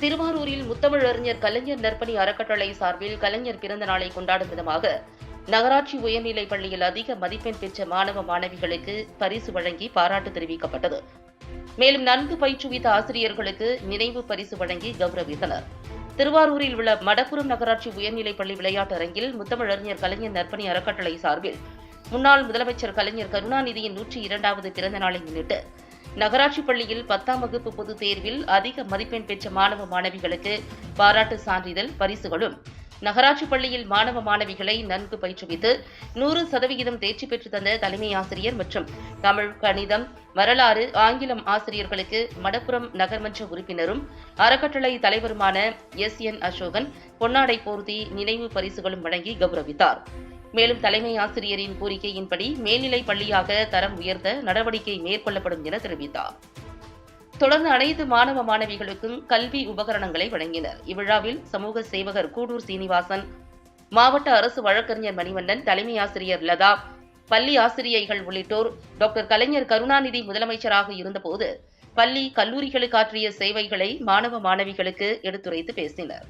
திருவாரூரில் முத்தமிழறிஞர் கலைஞர் நற்பணி அறக்கட்டளை சார்பில் கலைஞர் பிறந்த நாளை கொண்டாடும் விதமாக நகராட்சி உயர்நிலைப் பள்ளியில் அதிக மதிப்பெண் பெற்ற மாணவ மாணவிகளுக்கு பரிசு வழங்கி பாராட்டு தெரிவிக்கப்பட்டது. மேலும் நன்கு பயிற்றுவித்த ஆசிரியர்களுக்கு நினைவு பரிசு வழங்கி கௌரவித்தனர். திருவாரூரில் உள்ள மடப்புரம் நகராட்சி உயர்நிலைப் பள்ளி விளையாட்டரங்கில் முத்தமிழறிஞர் கலைஞர் நற்பணி அறக்கட்டளை சார்பில் முன்னாள் முதலமைச்சர் கலைஞர் கருணாநிதியின் நூற்றி இரண்டாவது பிறந்த நாளை முன்னிட்டு நகராட்சி பள்ளியில் பத்தாம் வகுப்பு பொதுத் தேர்வில் அதிக மதிப்பெண் பெற்ற மாணவ மாணவிகளுக்கு பாராட்டு சான்றிதழ் பரிசுகளும். நகராட்சி பள்ளியில் மாணவ மாணவிகளை நன்கு பயிற்றுவித்து நூறு சதவிகிதம் தேர்ச்சி பெற்று தந்த தலைமை ஆசிரியர் மற்றும் தமிழ் கணிதம் வரலாறு ஆங்கிலம் ஆசிரியர்களுக்கு மடப்புறம் நகர்மன்ற உறுப்பினரும் அறக்கட்டளை தலைவருமான எஸ். என். அசோகன் பொன்னாடை போர்த்தி நினைவு பரிசுகளும் வழங்கி கௌரவித்தார். மேலும் தலைமை ஆசிரியரின் கோரிக்கையின்படி மேல்நிலை பள்ளியாக தரம் உயர்த்த நடவடிக்கை மேற்கொள்ளப்படும் என தெரிவித்தார். தொடர்ந்து அனைத்து மாணவ மாணவிகளுக்கும் கல்வி உபகரணங்களை வழங்கினர். இவ்விழாவில் சமூக சேவகர் கூடூர் சீனிவாசன் மாவட்ட அரசு வழக்கறிஞர் மணிவண்ணன் தலைமை ஆசிரியர் லதா பள்ளி ஆசிரியைகள் உள்ளிட்டோர் டாக்டர் கலைஞர் கருணாநிதி முதலமைச்சராக இருந்தபோது பள்ளி கல்லூரிகளுக்கு ஆற்றிய சேவைகளை மாணவ மாணவிகளுக்கு எடுத்துரைத்து பேசினர்.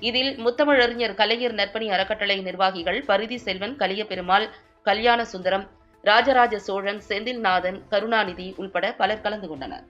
இதில் முத்தமிழறிஞர் கலைஞர் நற்பணி அறக்கட்டளை நிர்வாகிகள் பரிதி செல்வன் கலியபெருமாள் கல்யாண சுந்தரம் ராஜராஜ சோழன் செந்தில்நாதன் கருணாநிதி உள்பட பலர் கலந்து கொண்டனர்.